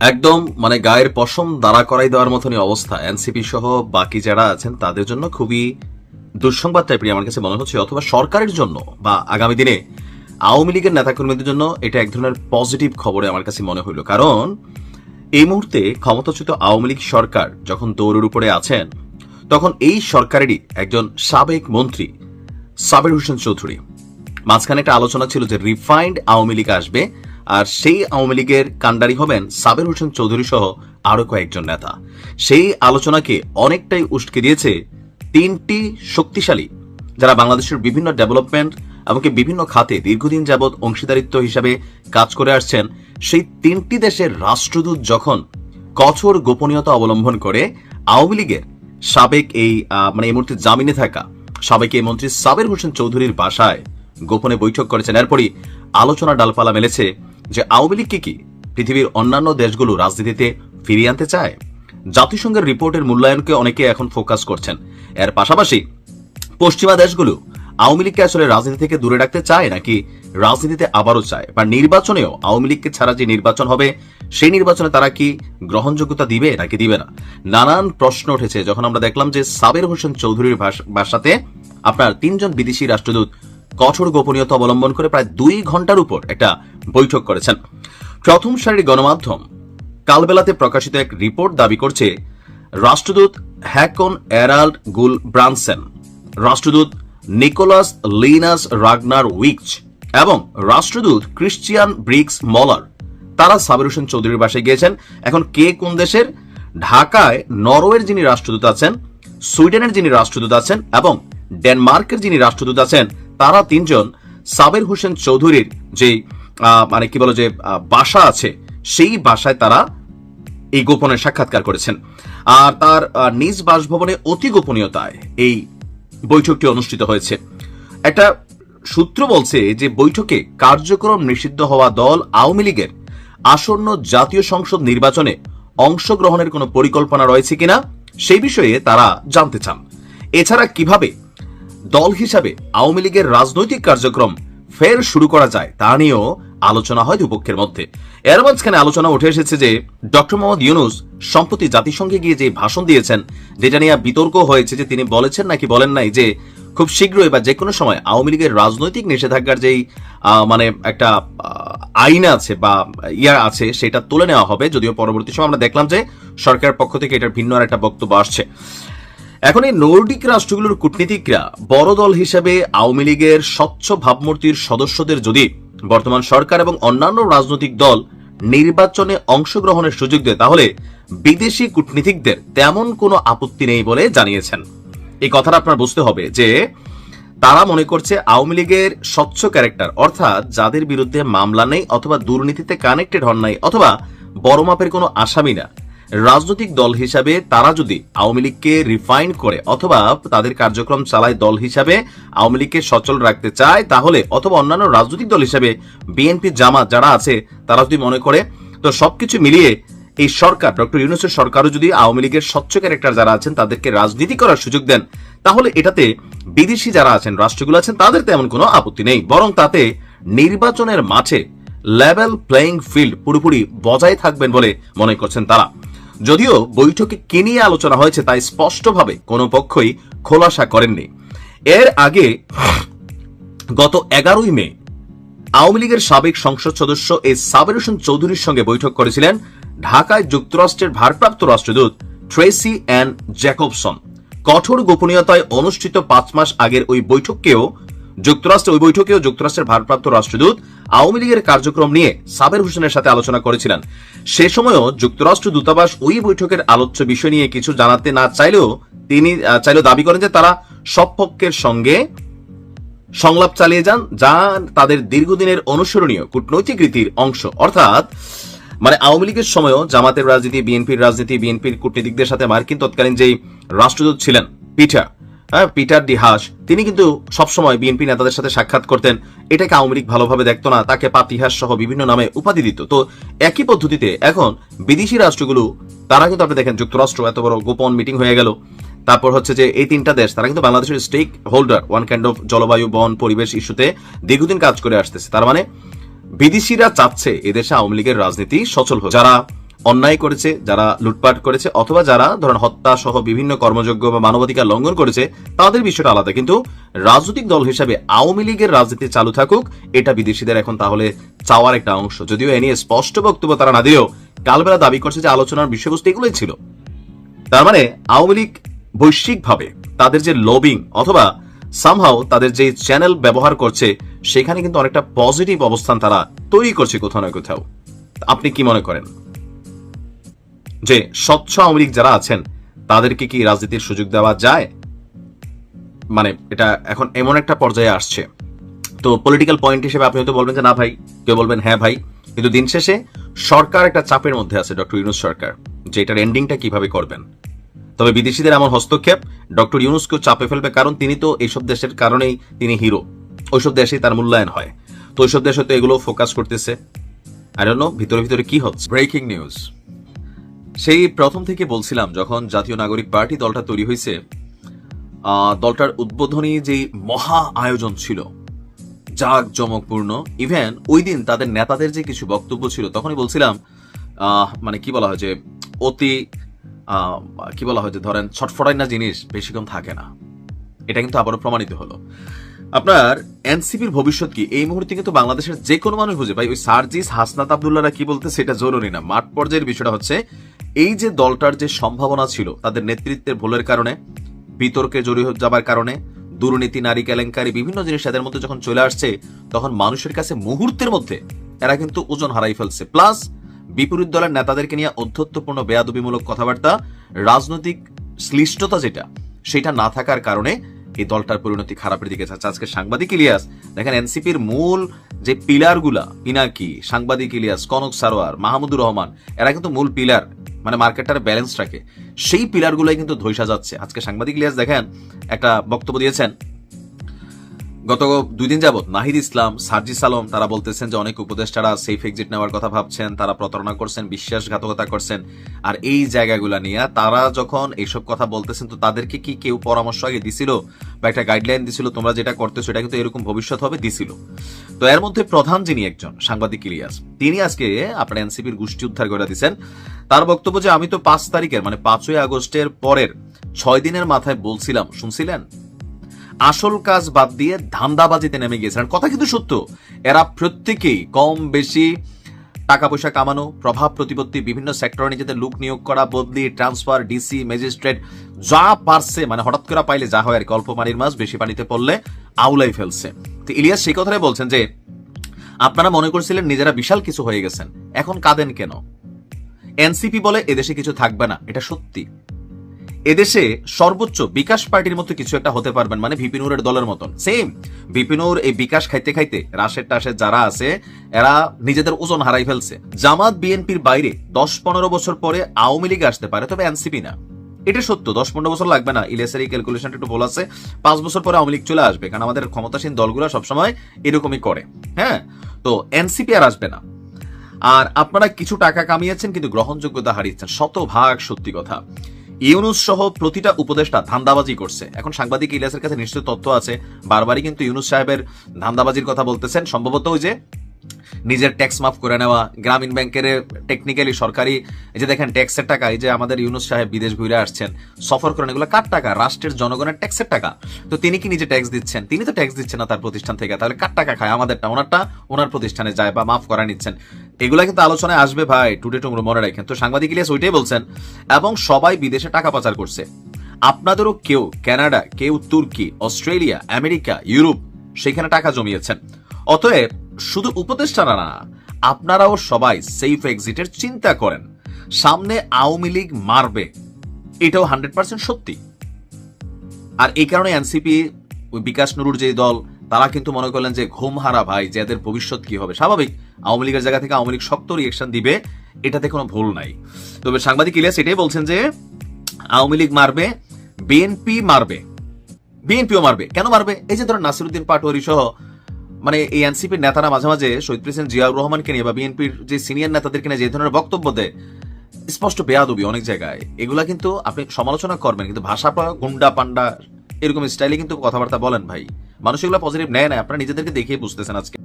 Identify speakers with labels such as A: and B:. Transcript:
A: একদম মানে গায়ের পশম দাঁড়া করাই দেওয়ার মতনই অবস্থা। এনসিপি সহ বাকি যারা আছেন, তাদের জন্য খুবই দুঃসংবাদ টাইপের আমার কাছে মনে হচ্ছে অথবা সরকারের জন্য বা আগামী দিনে আওয়ামী লীগের নেতাকর্মীদের জন্য এটা এক ধরনের পজিটিভ খবরে আমার কাছে মনে হইল। কারণ এই মুহূর্তে ক্ষমতাচ্যুত আওয়ামী লীগ সরকার যখন দৌড়ের উপরে আছেন, তখন এই সরকারেরই একজন সাবেক মন্ত্রী, সাবির হোসেন চৌধুরী। মাঝখানে একটা আলোচনা ছিল যে রিফাইন্ড আওয়ামী লীগ আসবে আর সেই আওয়ামী লীগের কাণ্ডারি হবেন সাবের হোসেন চৌধুরী সহ আরও কয়েকজন নেতা। সেই আলোচনাকে অনেকটাই উস্কে দিয়েছে তিনটি শক্তিশালী, যারা বাংলাদেশের বিভিন্ন ডেভেলপমেন্ট এমনকি বিভিন্ন খাতে দীর্ঘদিন যাবৎ অংশীদারিত্ব হিসাবে কাজ করে আসছেন, সেই তিনটি দেশের রাষ্ট্রদূত যখন কঠোর গোপনীয়তা অবলম্বন করে আওয়ামী লীগের সাবেক এই মানে এই মুহূর্তে জামিনে থাকা সাবেক এই মন্ত্রী সাবের হোসেন চৌধুরীর বাসায় গোপনে বৈঠক করেছেন। এরপরই আলোচনা ডালপালা মেলেছে যে আওয়ামী লীগ কি কি পৃথিবীর অন্যান্য দেশগুলো রাজনীতিতে ফিরিয়ে আনতে চায়? জাতিসংঘের রিপোর্টের মূল্যায়নকে অনেকে এখন ফোকাস করছেন। এর পাশাপাশি পশ্চিমা দেশগুলো আওয়ামী লীগকে আসলে রাজনীতি থেকে দূরে রাখতে চায় নাকি রাজনীতিতে আবারও চায়? বা নির্বাচনেও আওয়ামী লীগকে ছাড়া যে নির্বাচন হবে, সেই নির্বাচনে তারা কি গ্রহণযোগ্যতা দিবে নাকি দিবে না? নানান প্রশ্ন উঠেছে। যখন আমরা দেখলাম যে সাবের হোসেন চৌধুরীর বাসাতে আপনার তিনজন বিদেশি রাষ্ট্রদূত কঠোর গোপনীয়তা অবলম্বন করে প্রায় দুই ঘণ্টার উপর একটা বৈঠক করেছেন। প্রথম সারির গণমাধ্যম কালবেলাতে প্রকাশিত এক রিপোর্ট দাবি করছে রাষ্ট্রদূত হ্যাকন এরাল্ড গুল ব্রানসেন রাষ্ট্রদূত নিকোলাস লিনাস রাগনার উইকচ এবং রাষ্ট্রদূত ক্রিশ্চিয়ান ব্রিক্স মলার। তারা সাবির হোসেন চৌধুরীর বাসায় গিয়েছেন। এখন কে কোন দেশের? ঢাকায় নরওয়ের যিনি রাষ্ট্রদূত আছেন সুইডেনের যিনি রাষ্ট্রদূত আছেন এবং ডেনমার্কের যিনি রাষ্ট্রদূত আছেন তারা তিনজন সাবের হোসেন চৌধুরীর যে আহ, মানে কি বলো যে বাসা আছে, সেই বাসায় তারা এই গোপনে সাক্ষাৎকার করেছেন। আর তার নিজ বাসভবনে অতি গোপনীয়তায় এই বৈঠকটি অনুষ্ঠিত হয়েছে। একটা সূত্র বলছে যে, বৈঠকে কার্যক্রম নিষিদ্ধ হওয়া দল আওয়ামী লীগের আসন্ন জাতীয় সংসদ নির্বাচনে অংশগ্রহণের কোনো পরিকল্পনা রয়েছে কিনা সেই বিষয়ে তারা জানতে চান। এছাড়া কীভাবে দল হিসাবে আওয়ামী লীগের রাজনৈতিক কার্যক্রম ফের শুরু করা যায় তা নিয়েও আলোচনা হয় দুপক্ষের মধ্যে। এর মাঝখানে আলোচনা উঠে এসেছে যে, ডক্টর মোহাম্মদ ইউনুস সম্প্রতি জাতিসংঘে গিয়ে যে ভাষণ দিয়েছেন, যেটা নিয়ে বিতর্ক হয়েছে যে তিনি বলেছেন নাকি বলেন নাই যে, খুব শীঘ্রই বা যে কোনো সময় আওয়ামী লীগের রাজনৈতিক নিষেধাজ্ঞার যেই মানে একটা আইন আছে বা ইয়া আছে, সেটা তুলে নেওয়া হবে। যদিও পরবর্তী সময় আমরা দেখলাম যে, সরকারের পক্ষ থেকে এটার ভিন্ন আর একটা বক্তব্য আসছে। এখন এই নর্ডিক রাষ্ট্রগুলোর কূটনীতিকরা বড় দল হিসেবে আওয়ামী লীগের স্বচ্ছ ভাবমূর্তির সদস্যদের যদি বর্তমান সরকার এবং অন্যান্য রাজনৈতিক দল নির্বাচনে অংশগ্রহণের সুযোগ দেয়, তাহলে বিদেশি কূটনীতিকদের তেমন কোনো আপত্তি নেই বলে জানিয়েছেন। এই কথাটা আপনার বুঝতে হবে যে তারা মনে করছে আওয়ামী লীগের স্বচ্ছ ক্যারেক্টার, অর্থাৎ যাদের বিরুদ্ধে মামলা নেই অথবা দুর্নীতিতে কানেক্টেড হন নাই অথবা বড় মাপের কোনো আসামি না। রাজনৈতিক দল হিসাবে তারা যদি আওয়ামী লীগকে রিফাইন করে অথবা তাদের কার্যক্রম চালায় দল হিসাবে আওয়ামী লীগকে সচল রাখতে চায়, তাহলে অথবা অন্যান্য রাজনৈতিক দল হিসাবে বিএনপি জামা যারা আছে, তারা যদি মনে করে, তো সবকিছু মিলিয়ে এই সরকার, ডক্টর ইউনুসের সরকারও যদি আওয়ামী লীগের স্বচ্ছ ক্যারেক্টার যারা আছেন, তাদেরকে রাজনীতি করার সুযোগ দেন, তাহলে এটাতে বিদেশি যারা আছেন, রাষ্ট্রগুলো আছেন, তাদের তেমন কোনো আপত্তি নেই। বরং তাতে নির্বাচনের মাঠে লেভেল প্লেইং ফিল্ড পুরোপুরি বজায় থাকবেন বলে মনে করছেন তারা। যদিও বৈঠকে কি নিয়ে আলোচনা হয়েছে তাই স্পষ্টভাবে কোনো পক্ষই খোলাসা করেননি। এর আগে গত এগারোই মে আওয়ামী লীগের সাবেক সংসদ সদস্য এ সাবের হোসেন চৌধুরীর সঙ্গে বৈঠক করেছিলেন ঢাকায় যুক্তরাষ্ট্রের ভারপ্রাপ্ত রাষ্ট্রদূত ট্রেসি অ্যান্ড জ্যাকবসন। কঠোর গোপনীয়তায় অনুষ্ঠিত পাঁচ মাস আগের ওই বৈঠককেও যুক্তরাষ্ট্র ওই বৈঠকেও যুক্তরাষ্ট্রের ভারপ্রাপ্ত রাষ্ট্রদূত আওয়ামী লীগের কার্যক্রম নিয়ে সাবের হোসেনের সাথে আলোচনা করেছিলেন। সে সময়ও যুক্তরাষ্ট্র দূতাবাস ওই বৈঠকের আলোচ্য বিষয় নিয়ে কিছু জানাতে না চাইলেও তিনি চাইলেও দাবি করেন যে তারা সব পক্ষের সঙ্গে সংলাপ চালিয়ে যান, যা তাদের দীর্ঘদিনের অনুসরণীয় কূটনৈতিক রীতির অংশ। অর্থাৎ মানে আওয়ামী লীগের সময়ও জামাতের রাজনীতি, বিএনপির রাজনীতি, বিএনপির কূটনীতিকদের সাথে মার্কিন তৎকালীন যেই রাষ্ট্রদূত ছিলেন হ্যাঁ পিটার ডি হাস। তিনি কিন্তু সবসময় বিএনপি নেতাদের সাথে সাক্ষাৎ করতেন। এটাকে আওয়ামী লীগ ভালোভাবে দেখতো না, তাকে পাতিহাস সহ বিভিন্ন নামে উপাধি দিত। তো একই পদ্ধতিতে এখন বিদেশি রাষ্ট্রগুলো, তারা কিন্তু আপনি দেখেন যুক্তরাষ্ট্র, এত বড় গোপন মিটিং হয়ে গেল। তারপর হচ্ছে যে এই তিনটা দেশ, তারা কিন্তু বাংলাদেশের stakeholder one kind of জলবায়ু, বন, পরিবেশ ইস্যুতে দীর্ঘদিন কাজ করে আসতেছে। তার মানে বিদেশিরা চাচ্ছে এদেশে আওয়ামী লীগের রাজনীতি সচল হোক। যারা অন্যায় করেছে, যারা লুটপাট করেছে, অথবা যারা ধরেন হত্যা সহ বিভিন্ন কর্মযোগ্য বা মানবাধিকার লঙ্ঘন করেছে, তাদের বিষয়টা আলাদা। কিন্তু রাজনৈতিক দল হিসাবে আওয়ামী লীগের রাজনীতি চালু থাকুক, এটা বিদেশিদের এখন তাহলে চাওয়ার একটা অংশ। যদিও এ নিয়ে স্পষ্ট বক্তব্য তারা না দিয়েও কালবেলা দাবি করছে যে আলোচনার বিষয়বস্তু এগুলোই ছিল। তার মানে আওয়ামী লীগ বৈশ্বিকভাবে তাদের যে লবিং অথবা সামহাও তাদের যে চ্যানেল ব্যবহার করছে, সেখানে কিন্তু অনেকটা পজিটিভ অবস্থান তারা তৈরি করছে কোথাও না কোথাও। আপনি কি মনে করেন? যে স্বচ্ছ আওয়ামী যারা আছেন, তাদেরকে কি রাজনীতির সুযোগ দেওয়া যায়? মানে এটা এখন এমন একটা পর্যায়ে আসছে। তো পলিটিক্যাল পয়েন্ট হিসেবে আপনি হয়তো বলবেন যে, না ভাই। কেউ বলবেন হ্যাঁ ভাই। কিন্তু দিন শেষে সরকার একটা চাপের মধ্যে আছে ডক্টর ইউনুস সরকার, যে এটার এন্ডিংটা কীভাবে করবেন? তবে বিদেশিদের এমন হস্তক্ষেপ ডক্টর ইউনুসকেও চাপে ফেলবে, কারণ তিনি তো এইসব দেশের কারণেই তিনি হিরো ওইসব দেশেই তার মূল্যায়ন হয়। তো ওইসব দেশ হয়তো এগুলো ফোকাস করতেছে। আর ভিতরে ভিতরে কি হচ্ছে? ব্রেকিং নিউজ সেই প্রথম থেকে বলছিলাম, যখন জাতীয় নাগরিক পার্টি দলটা তৈরি হয়েছে দলটার উদ্বোধনী যে মহা আয়োজন ছিল জাক জমকপূর্ণ ইভেন ওই দিন তাদের নেতাদের যে কিছু বক্তব্য ছিল, তখনই বলছিলাম মানে কি বলা হয় যে, অতি কি বলা হয় যে, ধরেন ছটফটাই না জিনিস বেশিক্ষণ থাকে না। এটা কিন্তু আবারও প্রমাণিত হলো। আপনার এনসিপির ভবিষ্যৎ কি? এই মুহূর্তে কিন্তু বাংলাদেশের যে কোনো মানুষ বুঝে, ভাই, ওই সার্জিস হাসনাত আবদুল্লাহরা কি বলতে সেটা জরুরি না। মাঠ পর্যায়ের বিষয়টা হচ্ছে এই যে দলটার যে সম্ভাবনা ছিল, তাদের নেতৃত্বের ভুলের কারণে, বিতর্কে জড়িয়ে যাবার কারণে, দুর্নীতি, নারী কেলেঙ্কারি, বিভিন্ন জিনিস এদের মধ্যে যখন চলে আসছে, তখন মানুষের কাছে মুহূর্তের মধ্যে এরা কিন্তু ওজন হারাই ফেলছে। প্লাস, বিপরীত দলের নেতাদেরকে নিয়ে অধ্যত্বপূর্ণ বেয়াদবিমূলক কথাবার্তা, রাজনৈতিক শ্লিষ্টতা যেটা, সেটা না থাকার কারণে এই দলটার পরিণতি খারাপের দিকে যাচ্ছে। আজকে সাংবাদিক ইলিয়াস, দেখেন এনসিপির মূল যে পিলারগুলা, পিনাকি, সাংবাদিক ইলিয়াস, কনক সারোয়ার, মাহমুদুর রহমান, এরা কিন্তু মূল পিলার। মানে মার্কেটটার ব্যালেন্স রাখে সেই পিলারগুলোই কিন্তু ধৈসা যাচ্ছে। আজকে সাংবাদিক লিয়াস দেখেন, একটা বক্তব্য দিয়েছেন গত দুই দিন যাবত নাহিদ ইসলাম, সার্জিস আলম, তারা বলতেছেন যে অনেক উপদেষ্টারা সেফ এক্সিট নেওয়ার কথা ভাবছেন, তারা প্রতারণা করছেন, বিশ্বাসঘাতকতা করছেন। আর এই জায়গাগুলা নিয়ে তারা যখন এইসব কথা বলতেছেন, তো তাদেরকে কি কেউ পরামর্শ আগে দিছিল? বা একটা গাইডলাইন দিছিল, তোমরা যেটা করতেছো, এটা কিন্তু এরকম ভবিষ্যৎ হবে, দিছিল। তো এর মধ্যে প্রধান যিনি একজন, সাংবাদিক ইলিয়াস, তিনি আজকে আপনার এনসিপির গোষ্ঠী উদ্ধার করে দিচ্ছেন তার বক্তব্য যে, আমি তো পাঁচ তারিখের মানে পাঁচই আগস্টের পরের ছয় দিনের মাথায় বলছিলাম। শুনছিলেন? আসল কাজ বাদ দিয়ে ধান্দাবাজিতে নেমে গিয়েছিলেন কথা কিন্তু সত্য। এরা প্রত্যেকেই কম বেশি টাকা পয়সা কামানো প্রভাব প্রতিপত্তি বিভিন্ন সেক্টরে নিজেদের লুক নিয়োগ করা বদলি ট্রান্সফার ডিসি ম্যাজিস্ট্রেট যা পারছে মানে হঠাৎ করে পাইলে যা হয় আর কি, অল্প পানির মাছ বেশি পানিতে পড়লে আউলাই ফেলছে। তো ইলিয়াস সেই কথাটাই বলছেন যে আপনারা মনে করছিলেন নিজেরা বিশাল কিছু হয়ে গেছেন এখন কাঁদেন কেন? এনসিপি বলে এদেশে কিছু থাকবে না এটা সত্যি। এদেশে সর্বোচ্চ বিকাশ পার্টির মতো কিছু একটা হতে পারবেন মানে ভিপিনুরের দলের মতন। সেম ভিপিনুর এই বিকাশ খাইতে খাইতে রাশের টাশের যারা আছে, এরা নিজেদের ওজন হারাই ফেলছে। জামাত বিএনপির বাইরে দশ পনেরো বছর পরে আওয়ামী লীগ আসতে পারে, তবে এনসিপি না। এটা সত্য, দশ পনেরো বছর লাগবে না ইলেসের এই ক্যালকুলেশনটা একটু ভুল আছে। পাঁচ বছর পরে আওয়ামী লীগ চলে আসবে, কারণ আমাদের ক্ষমতাসীন দলগুলো সবসময় এরকমই করে হ্যাঁ? তো এনসিপি আর আসবে না। আর আপনারা কিছু টাকা কামিয়েছেন, কিন্তু গ্রহণযোগ্যতা হারিয়েছেন, শতভাগ সত্যি কথা। ইউনুস সহ প্রতিটা উপদেষ্টা ধান্দাবাজি করছে। এখন সাংবাদিক ইলিয়াসের কাছে নিশ্চয় তথ্য আছে, বারবারই কিন্তু ইউনুস সাহেবের ধান্দাবাজির কথা বলতেছেন। সম্ভবত ওই যে নিজের ট্যাক্স মাফ করে নেওয়া, গ্রামীণ ব্যাংকের টেকনিক্যালি সরকারি, এই যে দেখেন ট্যাক্সের টাকা, এই যে আমাদের ইউনুস সাহেব বিদেশ ঘুরে আসছেন, সফর করেন, এগুলো কার টাকা? রাষ্ট্রের জনগণের ট্যাক্সের টাকা। তো তিনি কি নিজে ট্যাক্স দিচ্ছেন? তিনি তো ট্যাক্স দিচ্ছেন না তার প্রতিষ্ঠান থেকে। তাহলে কার টাকা খায়? আমাদেরটা, ওনারটা, ওনার প্রতিষ্ঠানে যায় বা মাফ করা নিচ্ছেন। এগুলা কিন্তু আলোচনায় আসবে ভাই, টুডে টুমরো মনে রাখেন। তো সাংবাদিক ইলিয়াস ওইটাই বলছেন, এবং সবাই বিদেশে টাকা পাচার করছে। আপনাদেরও কেউ কানাডা কেউ তুর্কি, অস্ট্রেলিয়া, আমেরিকা, ইউরোপ, সেখানে টাকা জমিয়েছেন। অতএব শুধু উপদেষ্টারা না, আপনারাও সবাই সেফ এক্সিটের চিন্তা করেন। সামনে আওয়ামী লীগ মারবে, এটাও হান্ড্রেড পার্সেন্ট সত্যি। আর এই কারণে এনসিপি ওই বিকাশ নুরুর যে দল, তারা কিন্তু মনে করলেন যে ঘুম হারা ভাই, যে এদের ভবিষ্যৎ কি হবে? স্বাভাবিক, আওয়ামী লীগের জায়গা থেকে আওয়ামী লীগ শক্ত রিয়েকশন দিবে, এটাতে কোনো ভুল নাই। তবে সাংবাদিক ইলিয়াস এটাই বলছেন যে, আওয়ামী লীগ মারবে, বিএনপি মারবে। বিএনপিও মারবে। কেন মারবে? এই যে ধরেন নাসিরুদ্দিন পাটোয়ারি সহ মানে এই এনসিপির নেতারা মাঝে মাঝে শহীদ প্রেসিডেন্ট জিয়াউর রহমানকে নিয়ে বা বিএনপির যে সিনিয়র নেতাদেরকে নিয়ে যে ধরনের বক্তব্য দেয়, স্পষ্ট বেয়াদবি অনেক জায়গায়। এগুলা কিন্তু আপনি সমালোচনা করবেন, কিন্তু ভাষা গুন্ডা পান্ডা এরকম স্টাইলে কিন্তু কথাবার্তা বলেন ভাই। মানুষ এগুলো পজিটিভ নেয় না, আপনারা নিজেদেরকে দেখিয়ে বুঝতেছেন আজকে।